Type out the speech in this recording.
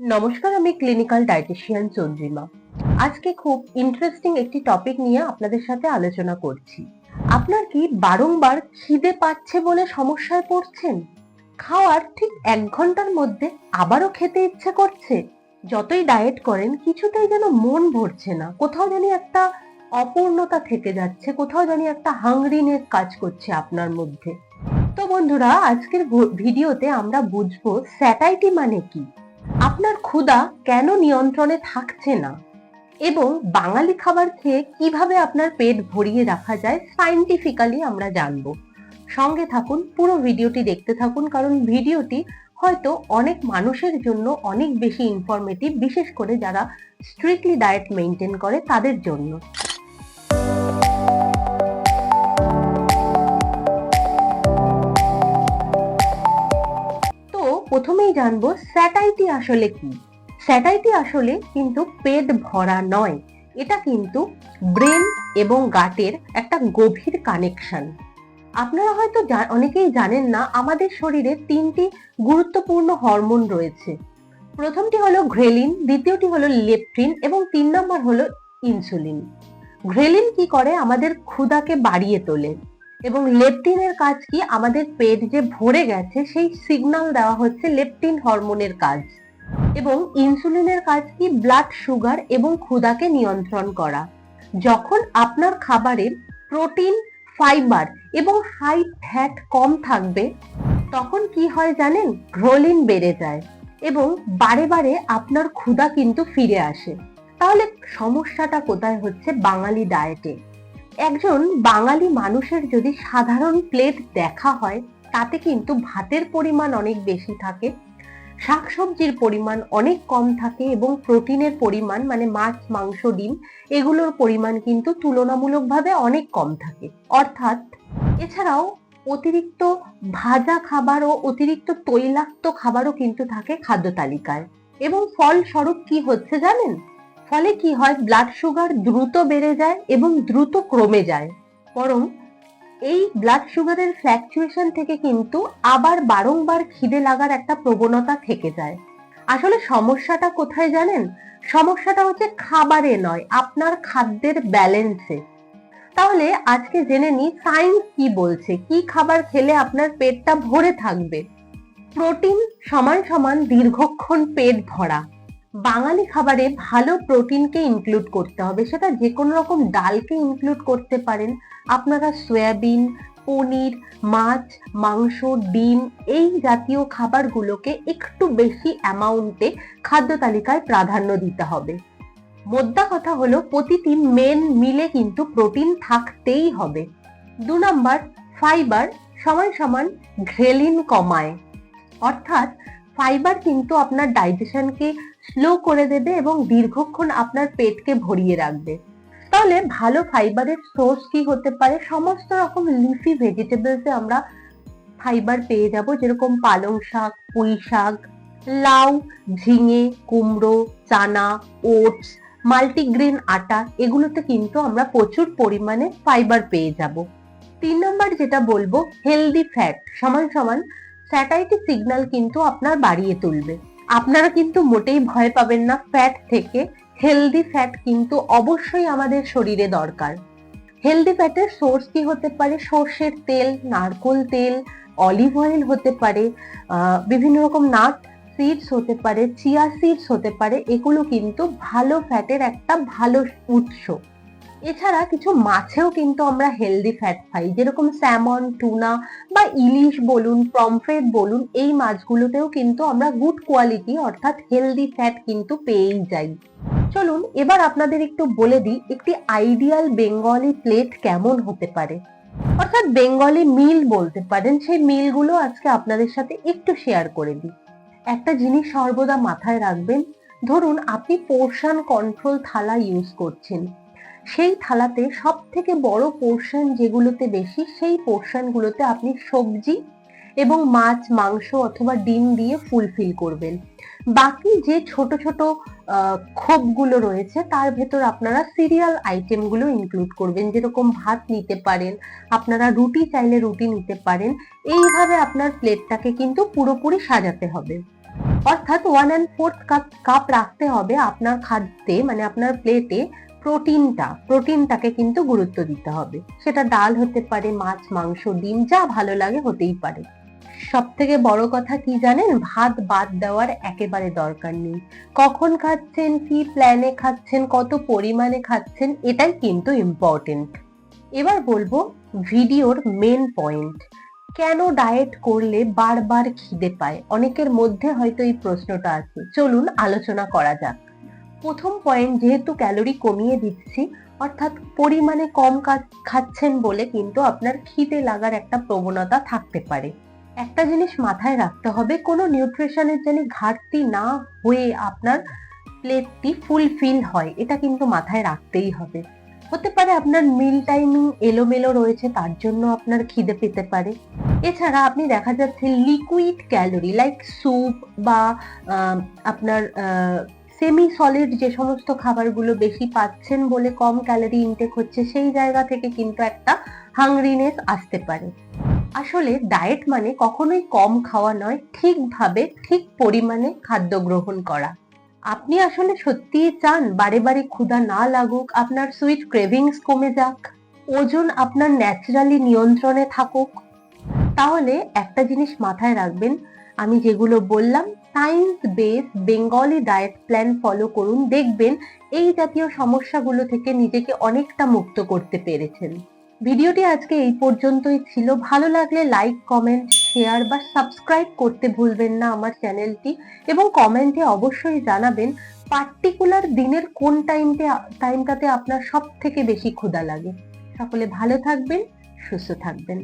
নমস্কার, আমি clinical dietician Chandrima. আজকে খুব ইন্টারেস্টিং একটি টপিক নিয়ে আপনাদের সাথে আলোচনা করছি। আপনার কি বারংবার খিদে পাচ্ছে বলে সমস্যায় পড়ছেন? খাওয়ার ঠিক এক ঘণ্টার মধ্যে আবারও খেতে ইচ্ছে করছে? যতই ডায়েট করেন, কিছুতেই যেন মন ভরছে না। কোথাও জানি একটা অপূর্ণতা থেকে যাচ্ছে, কোথাও জানি একটা হাংরিনেস কাজ করছে আপনার মধ্যে। তো বন্ধুরা, আজকের ভিডিওতে আমরা বুঝব স্যাটাইটি মানে কি? আপনার ক্ষুধা কেন নিয়ন্ত্রণে থাকছে না? এবং বাঙালি খাবার খেয়ে কীভাবে আপনার পেট ভরিয়ে রাখা যায় সাইন্টিফিক্যালি আমরা জানব। সঙ্গে থাকুন, পুরো ভিডিওটি দেখতে থাকুন, কারণ ভিডিওটি হয়তো অনেক মানুষের জন্য অনেক বেশি ইনফরমেটিভ বিশেষ করে যারা স্ট্রিক্টলি ডায়েট মেনটেন করে তাদের জন্য। জানব স্যাটাইটি আসলে কি? স্যাটাইটি আসলে কিন্তু পেট ভরা নয়। এটা কিন্তু ব্রেন এবং গাটের একটা গভীর কানেকশন। আপনারা হয়তো অনেকেই জানেন না, আমাদের শরীরে তিনটি গুরুত্বপূর্ণ হরমোন রয়েছে। প্রথমটি হলো ঘ্রেলিন, দ্বিতীয়টি হলো লেপট্রিন এবং তিন নম্বর হলো ইনসুলিন। ঘ্রেলিন কি করে? আমাদের ক্ষুধাকে বাড়িয়ে তোলে। এবং লেপটিনের কাজ কি? আমাদের পেট যে ভরে গেছে, সেই সিগন্যাল দেওয়া হচ্ছে লেপটিন হরমোনের কাজ। এবং ইনসুলিনের কাজ কি? ব্লাড সুগার এবং ক্ষুদাকে নিয়ন্ত্রণ করা। যখন আপনার খাবারে প্রোটিন ফাইবার এবং হাই ফ্যাট কম থাকবে, তখন কি হয় জানেন? গ্রোলিন বেড়ে যায় এবং বারে বারে আপনার ক্ষুধা কিন্তু ফিরে আসে। তাহলে সমস্যাটা কোথায় হচ্ছে? বাঙালি ডায়েটে একজন বাঙালি মানুষের যদি সাধারণ প্লেট দেখা হয়, তাতে কিন্তু ভাতের পরিমাণ অনেক বেশি থাকে, শাকসবজির পরিমাণ অনেক কম থাকে এবং প্রোটিনের পরিমাণ মানে মাছ, মাংস, ডিম, এগুলোর পরিমাণ কিন্তু তুলনামূলকভাবে অনেক কম থাকে। অর্থাৎ এছাড়াও অতিরিক্ত ভাজা খাবার ও অতিরিক্ত তৈলাক্ত খাবারও কিন্তু থাকে খাদ্য তালিকায়। এবং ফলস্বরূপ কি হচ্ছে জানেন? ফলে কি হয়? ব্লাড সুগার দ্রুত বেড়ে যায় এবং দ্রুত ক্রমে যায়। বরং এই ব্লাড সুগারের ফ্ল্যাকচুয়েশন থেকে কিন্তু আবার বারংবার খিদে লাগার একটা প্রবণতা থেকে যায়। আসলে সমস্যাটা কোথায় জানেন? সমস্যাটা হচ্ছে খাবারে নয়, আপনার খাদ্যের ব্যালেন্সে তাহলে আজকে জেনে নিই সায়েন্স কি বলছে? কি খাবার খেলে আপনার পেটটা ভরে থাকবে? প্রোটিন সমান সমান দীর্ঘক্ষণ পেট ভরা। বাঙালি খাবারে ভালো প্রোটিনকে ইনক্লুড করতে হবে। সেটা যে কোনো রকম ডালকে ইনক্লুড করতে পারেন। আপনারা সয়াবিন, পনির, মাছ, মাংস, ডিম এই জাতীয় খাবারগুলোকে একটু বেশি অ্যামাউন্টে খাদ্য তালিকায় প্রাধান্য দিতে হবে। মোদ্দা কথা হলো, প্রতিটি মেন মিলে কিন্তু প্রোটিন থাকতেই হবে। দু নম্বর ফাইবার সমান সমান ঘ্রেলিন কমায়। অর্থাৎ ফাইবার কিন্তু আপনার ডাইজেশনকে স্লো করে দেবে এবং দীর্ঘক্ষণ আপনার পেটকে ভরিয়ে রাখবে। তাহলে ভালো ফাইবারের সোর্স কি হতে পারে? সমস্ত রকম লিফি ভেজিটেবলসে আমরা ফাইবার পেয়ে যাব, যেরকম পালং শাক, পুঁই শাক, লাউ, ঝিঙে, কুমড়ো, চানা, ওটস, মাল্টিগ্রেন আটা, এগুলোতে কিন্তু আমরা প্রচুর পরিমাণে ফাইবার পেয়ে যাব। তিন নম্বর যেটা বলব হেলদি ফ্যাট সমান সমান স্যাটাইটি সিগন্যাল কিন্তু আপনার বাড়িয়ে তুলবে। আপনারা কিন্তু মোটেই ভয় পাবেন না ফ্যাট থেকে হেলদি ফ্যাট কিন্তু অবশ্যই আমাদের শরীরে দরকার। হেলদি ফ্যাটের সোর্স কি হতে পারে? সর্ষের তেল, নারকোল তেল অলিভ অয়েল হতে পারে বিভিন্ন রকম নাট সিডস হতে পারে চিয়া সিডস হতে পারে, এগুলো কিন্তু ভালো ফ্যাটের একটা ভালো উৎস। এছাড়া কিছু মাছেও কিন্তু আমরা হেলদি ফ্যাট পাই, যেরকম স্যামন টুনা বা ইলিশ বলুন পমফ্রেট বলুন, এই মাছগুলোতেও কিন্তু আমরা গুড কোয়ালিটি অর্থাৎ হেলদি ফ্যাট কিন্তু পেয়েই যাই। চলুন, এবার আপনাদের একটু বলে দিই, একটি আইডিয়াল বেঙ্গলি প্লেট কেমন হতে পারে। অর্থাৎ বেঙ্গলি মিল বলতে পারেন, সেই মিলগুলো আজকে আপনাদের সাথে একটু শেয়ার করে দিই। একটা জিনিস সর্বদা মাথায় রাখবেন, ধরুন আপনি পোর্শন কন্ট্রোল থালা ইউজ করছেন সেই থালাতে সব থেকে বড় পোর্শন যেগুলোতে বেশি, সেই পোর্শনগুলোতে আপনি সবজি এবং মাছ, মাংস অথবা ডিম দিয়ে ফুলফিল করবেন। বাকি যে ছোট ছোট খোপগুলো রয়েছে, তার ভেতর আপনারা সিরিয়াল আইটেমগুলো ইনক্লুড করবেন। যেরকম ভাত নিতে পারেন, আপনারা রুটি চাইলে রুটি নিতে পারেন। এইভাবে আপনার প্লেটটাকে কিন্তু পুরোপুরি সাজাতে হবে। অর্থাৎ one and fourth cup cup রাখতে হবে আপনার খাদ্যে মানে আপনার প্লেটে প্রোটিনটা, প্রোটিনটাকে কিন্তু গুরুত্ব দিতে হবে। সেটা ডাল হতে পারে, মাছ, মাংস, ডিম, যা ভালো লাগে হতেই পারে। সব থেকে বড় কথা কি জানেন? ভাত বাদ দেওয়ার একেবারে দরকার নেই। কখন খাচ্ছেন, কি প্ল্যানে খাচ্ছেন, কত পরিমাণে খাচ্ছেন, এটাই কিন্তু ইম্পর্টেন্ট এবার বলব ভিডিওর মেন পয়েন্ট কেন ডায়েট করলে বারবার খিদে পায়? অনেকের মধ্যে হয়তো এই প্রশ্নটা আছে। চলুন আলোচনা করা যাক। প্রথম পয়েন্ট যেহেতু ক্যালোরি কমিয়ে দিচ্ছি, অর্থাৎ পরিমাণে কম খাচ্ছেন বলে কিন্তু আপনার খিদে লাগার একটা প্রবণতা থাকতে পারে। একটা জিনিস মাথায় রাখতে হবে, কোনো নিউট্রিশনের যেন ঘাটতি না হয়ে আপনার প্লেটটি ফুলফিল হয়, এটা কিন্তু মাথায় রাখতেই হবে। হতে পারে আপনার মিল টাইমিং এলোমেলো রয়েছে, তার জন্য আপনার খিদে পেতে পারে। এছাড়া আপনি দেখা যাচ্ছে লিকুইড ক্যালোরি লাইক স্যুপ বা আপনার সেমি সলিড যে সমস্ত খাবারগুলো বেশি পাচ্ছেন বলে কম ক্যালোরি ইনটেক হচ্ছে, সেই জায়গা থেকে কিন্তু একটা হাংরিনেস আসতে পারে। আসলে ডায়েট মানে কখনোই কম খাওয়া নয়, ঠিকভাবে ঠিক পরিমাণে খাদ্য গ্রহণ করা। আপনি আসলে সত্যিই চান বারে বারে ক্ষুধা না লাগুক, আপনার সুইট ক্রেভিংস কমে যাক, ওজন আপনার ন্যাচারালি নিয়ন্ত্রণে থাকুক। তাহলে একটা জিনিস মাথায় রাখবেন, আমি যেগুলো বললাম science base Bengali diet plan follow করুন, দেখবেন এই জাতীয় সমস্যাগুলো থেকে নিজেকে অনেকটা মুক্ত করতে পেরেছেন। ভিডিওটি আজকে এই পর্যন্তই ছিল। ভালো লাগলে লাইক কমেন্ট শেয়ার বা সাবস্ক্রাইব করতে ভুলবেন না আমার চ্যানেলটি এবং কমেন্টে অবশ্যই জানাবেন পার্টিকুলার দিনের কোন টাইমতে টাইমটাতে আপনার সব থেকে বেশি ক্ষুধা লাগে। সকলে ভালো থাকবেন, সুস্থ থাকবেন।